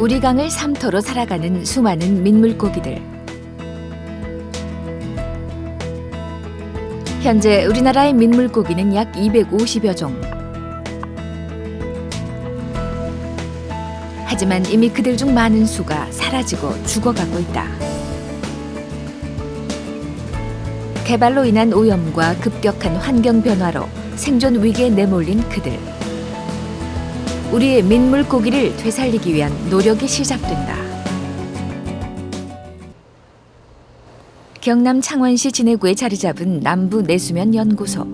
우리 강을 삼터로 살아가는 수많은 민물고기들. 현재 우리나라의 민물고기는 약 250여 종. 하지만 이미 그들 중 많은 수가 사라지고 죽어가고 있다. 개발로 인한 오염과 급격한 환경 변화로 생존 위기에 내몰린 그들. 우리의 민물고기를 되살리기 위한 노력이 시작된다. 경남 창원시 진해구에 자리 잡은 남부 내수면 연구소.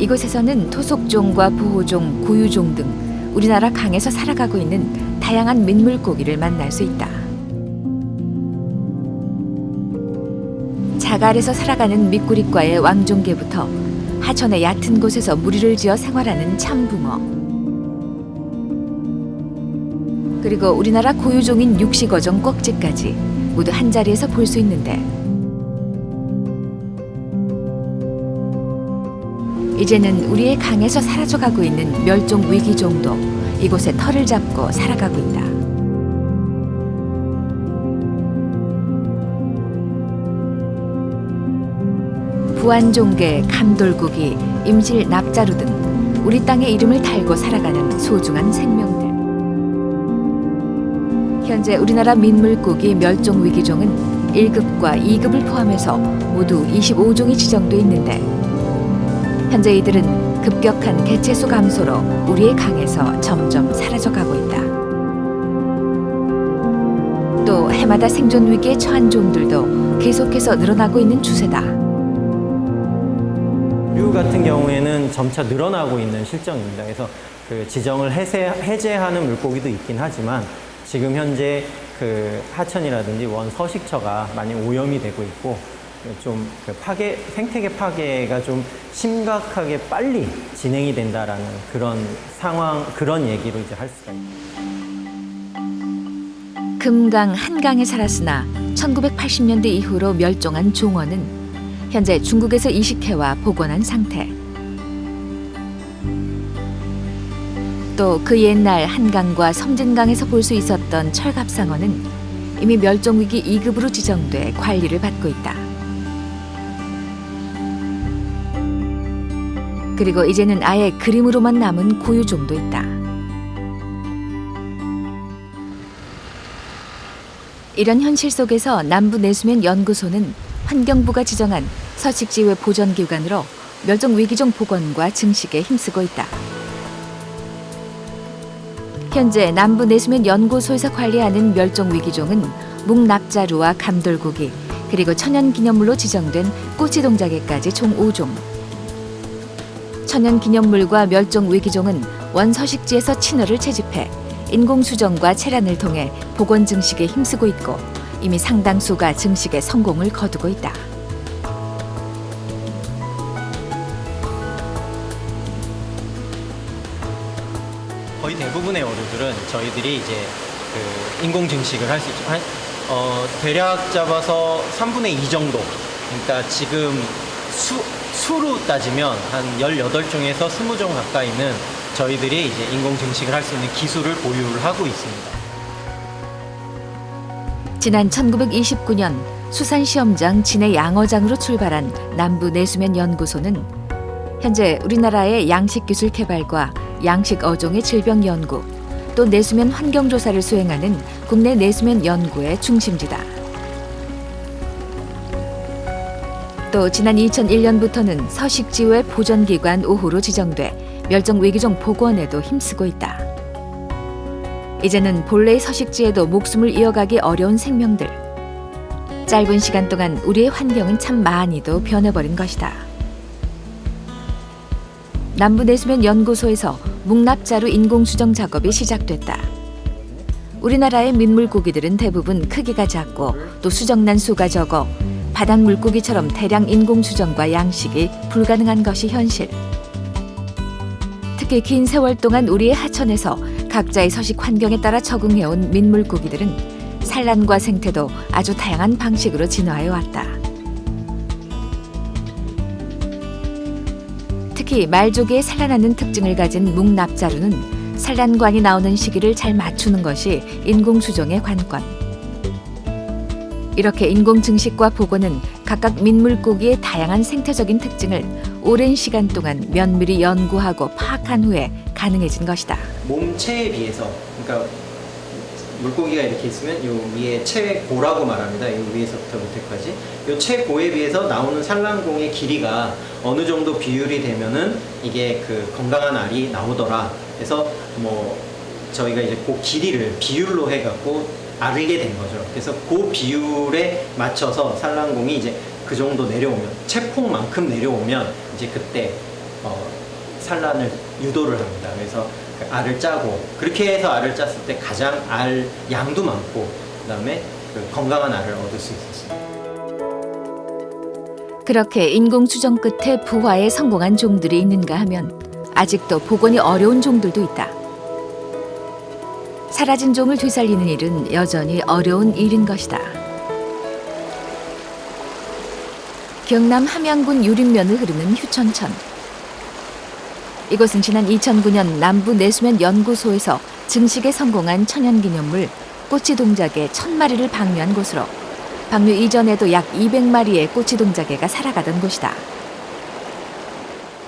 이곳에서는 토속종과 보호종, 고유종 등 우리나라 강에서 살아가고 있는 다양한 민물고기를 만날 수 있다. 자갈에서 살아가는 미꾸리과의 왕종개부터 하천의 얕은 곳에서 무리를 지어 생활하는 참붕어. 그리고 우리나라 고유종인 육식어종 꼭지까지 모두 한 자리에서 볼 수 있는데 이제는 우리의 강에서 사라져가고 있는 멸종 위기종도 이곳에 털을 잡고 살아가고 있다. 부안종개, 감돌고기, 임실 납자루 등 우리 땅의 이름을 달고 살아가는 소중한 생명들. 현재 우리나라 민물고기 멸종 위기종은 1급과 2급을 포함해서 모두 25종이 지정돼 있는데 현재 이들은 급격한 개체수 감소로 우리의 강에서 점점 사라져가고 있다. 또 해마다 생존 위기에 처한 종들도 계속해서 늘어나고 있는 추세다. 경우에는 점차 늘어나고 있는 실정입니다. 그래서 그 지정을 해제, 해제 하는 물고기도 있긴 하지만 지금 현재 그 하천이라든지 원 서식처가 많이 오염이 되고 있고 좀 그 파괴 생태계 파괴가 좀 심각하게 빨리 진행이 된다라는 그런 상황 그런 얘기로 이제 할 수가 있습니다. 금강 한강에 살았으나 1980년대 이후로 멸종한 종어는 현재 중국에서 이식해와 복원한 상태. 또 그 옛날 한강과 섬진강에서 볼 수 있었던 철갑상어는 이미 멸종위기 2급으로 지정돼 관리를 받고 있다. 그리고 이제는 아예 그림으로만 남은 고유종도 있다. 이런 현실 속에서 남부 내수면 연구소는 환경부가 지정한 서식지회 보전 기관으로 멸종 위기종 복원과 증식에 힘쓰고 있다. 현재 남부 내수면 연구소에서 관리하는 멸종 위기종은 묵납자루와 감돌고기 그리고 천연기념물로 지정된 꼬치동자개까지 총 5종. 천연기념물과 멸종 위기종은 원서식지에서 친어를 채집해 인공수정과 체란을 통해 복원 증식에 힘쓰고 있고 이미 상당수가 증식에 성공을 거두고 있다. 저희들이 이제 그 인공 증식을 할 수 있죠. 한, 어, 대략 잡아서 3분의 2 정도. 그러니까 지금 수, 수로 따지면 한 18종에서 20종 가까이는 저희들이 이제 인공 증식을 할 수 있는 기술을 보유를 하고 있습니다. 지난 1929년 수산 시험장 진해 양어장으로 출발한 남부 내수면 연구소는 현재 우리나라의 양식 기술 개발과 양식 어종의 질병 연구 또 내수면 환경 조사를 수행하는 국내 내수면 연구의 중심지다. 또 지난 2001년부터는 서식지회 보전기관 5호로 지정돼 멸종 위기종 복원에도 힘쓰고 있다. 이제는 본래의 서식지에도 목숨을 이어가기 어려운 생명들. 짧은 시간 동안 우리의 환경은 참 많이도 변해버린 것이다. 남부 내수면 연구소에서 묵납자루 인공 수정 작업이 시작됐다. 우리나라의 민물고기들은 대부분 크기가 작고 또 수정란 수가 적어 바닷 물고기처럼 대량 인공 수정과 양식이 불가능한 것이 현실. 특히 긴 세월 동안 우리의 하천에서 각자의 서식 환경에 따라 적응해온 민물고기들은 산란과 생태도 아주 다양한 방식으로 진화해 왔다. 특히 말조개에 산란하는 특징을 가진 묵납자루는 산란광이 나오는 시기를 잘 맞추는 것이 인공 수종의 관건. 이렇게 인공 증식과 복원은 각각 민물고기의 다양한 생태적인 특징을 오랜 시간 동안 면밀히 연구하고 파악한 후에 가능해진 것이다. 몸체에 비해서 그러니까 물고기가 이렇게 있으면 요 위에 체고라고 말합니다. 요 위에서부터 밑에까지 요 체고에 비해서 나오는 산란공의 길이가 어느 정도 비율이 되면은 이게 그 건강한 알이 나오더라. 그래서 뭐 저희가 이제 그 길이를 비율로 해갖고 알게 된 거죠. 그래서 그 비율에 맞춰서 산란공이 이제 그 정도 내려오면 체폭만큼 내려오면 이제 그때 어, 산란을 유도를 합니다. 그래서 그 알을 짜고 그렇게 해서 알을 짰을 때 가장 알 양도 많고 그다음에 그 건강한 알을 얻을 수 있었습니다. 그렇게 인공 수정 끝에 부화에 성공한 종들이 있는가 하면 아직도 복원이 어려운 종들도 있다. 사라진 종을 되살리는 일은 여전히 어려운 일인 것이다. 경남 함양군 유림면을 흐르는 휴천천. 이곳은 지난 2009년 남부 내수면 연구소에서 증식에 성공한 천연기념물 꼬치 동작의 천 마리를 방류한 곳으로 방류 이전에도 약 200마리의 꼬치 동작개가 살아가던 곳이다.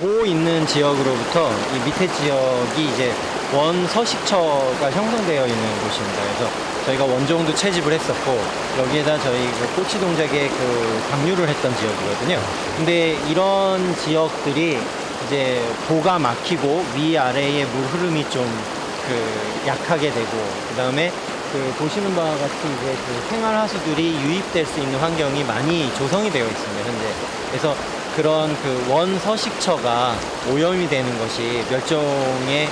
고 있는 지역으로부터 이 밑에 지역이 이제 원 서식처가 형성되어 있는 곳입니다. 그래서 저희가 원종도 채집을 했었고 여기에다 저희 그 꼬치 동작에 그 방류를 했던 지역이거든요. 근데 이런 지역들이 이제 보가 막히고 위 아래의 물 흐름이 좀 그 약하게 되고 그다음에 그 보시는 바와 같이 이제 그 생활 하수들이 유입될 수 있는 환경이 많이 조성이 되어 있습니다. 현재. 그래서 그런 그 원서식처가 오염이 되는 것이 멸종의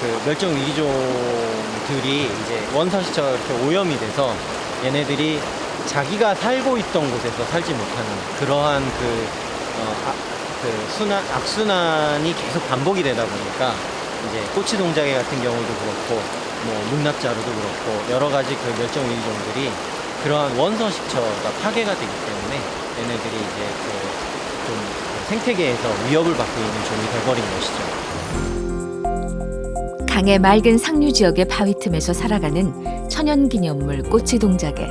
그 멸종 위기종들이 이제 원서식처가 이렇게 오염이 돼서 얘네들이 자기가 살고 있던 곳에서 살지 못하는 그러한 그, 어, 아, 그 순환, 악순환이 계속 반복이 되다 보니까 이제 꼬치 동작에 같은 경우도 그렇고 뭐 눈납자루도 그렇고 여러 가지 그 멸종 위기종들이 그러한 원서 식처가 파괴가 되기 때문에 얘네들이 이제 그 좀 생태계에서 위협을 받고 있는 종이 돼버린 것이죠. 강의 맑은 상류 지역의 바위 틈에서 살아가는 천연기념물 꼬치 동작개.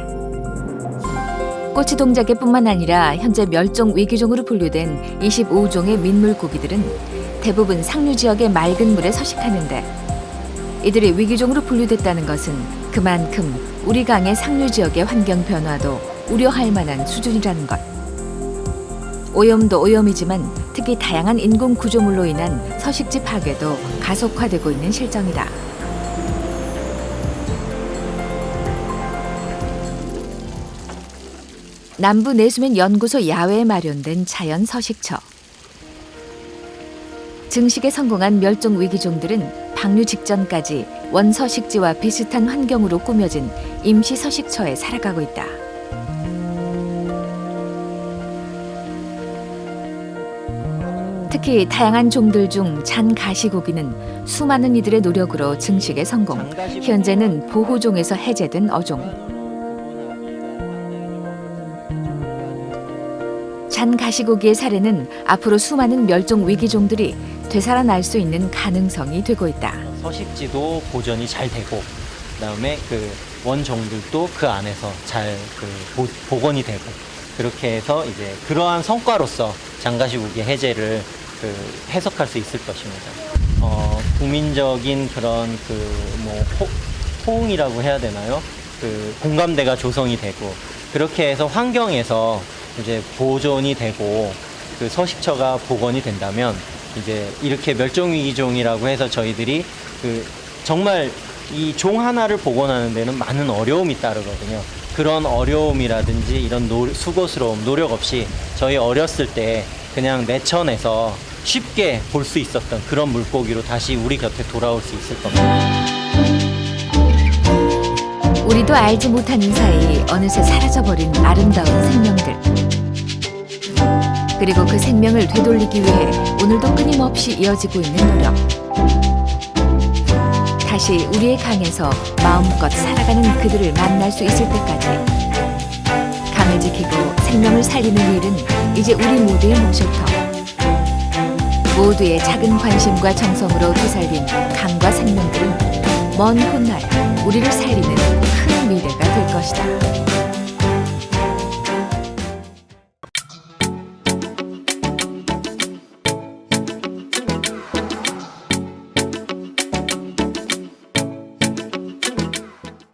꼬치 동작개뿐만 아니라 현재 멸종 위기종으로 분류된 25종의 민물고기들은 대부분 상류 지역의 맑은 물에 서식하는데 이들이 위기종으로 분류됐다는 것은 그만큼 우리 강의 상류 지역의 환경 변화도 우려할 만한 수준이라는 것. 오염도 오염이지만 특히 다양한 인공 구조물로 인한 서식지 파괴도 가속화되고 있는 실정이다. 남부 내수면 연구소 야외에 마련된 자연 서식처. 증식에 성공한 멸종 위기종들은 방류 직전까지 원서식지와 비슷한 환경으로 꾸며진 임시 서식처에 살아가고 있다. 특히 다양한 종들 중 잔 가시고기는 수많은 이들의 노력으로 증식에 성공. 현재는 보호종에서 해제된 어종. 잔 가시고기의 사례는 앞으로 수많은 멸종 위기종들이 되살아날 수 있는 가능성이 되고 있다. 서식지도 보존이 잘 되고 그다음에 그 원종들도 그 안에서 잘그 복원이 되고 그렇게 해서 이제 그러한 성과로서 장가시국의 해제를 그 해석할 수 있을 것입니다. 어, 국민적인 그런 그뭐 호응이라고 해야 되나요? 그 공감대가 조성이 되고 그렇게 해서 환경에서 이제 보존이 되고 그 서식처가 복원이 된다면 이제 이렇게 멸종위기종이라고 해서 저희들이 그 정말 이 종 하나를 복원하는 데는 많은 어려움이 따르거든요. 그런 어려움이라든지 이런 노, 수고스러움, 노력 없이 저희 어렸을 때 그냥 내천에서 쉽게 볼 수 있었던 그런 물고기로 다시 우리 곁에 돌아올 수 있을 겁니다. 우리도 알지 못하는 사이 어느새 사라져버린 아름다운 생명들. 그리고 그 생명을 되돌리기 위해 오늘도 끊임없이 이어지고 있는 노력. 다시 우리의 강에서 마음껏 살아가는 그들을 만날 수 있을 때까지 강을 지키고 생명을 살리는 일은 이제 우리 모두의 몫일 터. 모두의 작은 관심과 정성으로 되살린 강과 생명들은 먼 훗날 우리를 살리는 큰 미래가 될 것이다.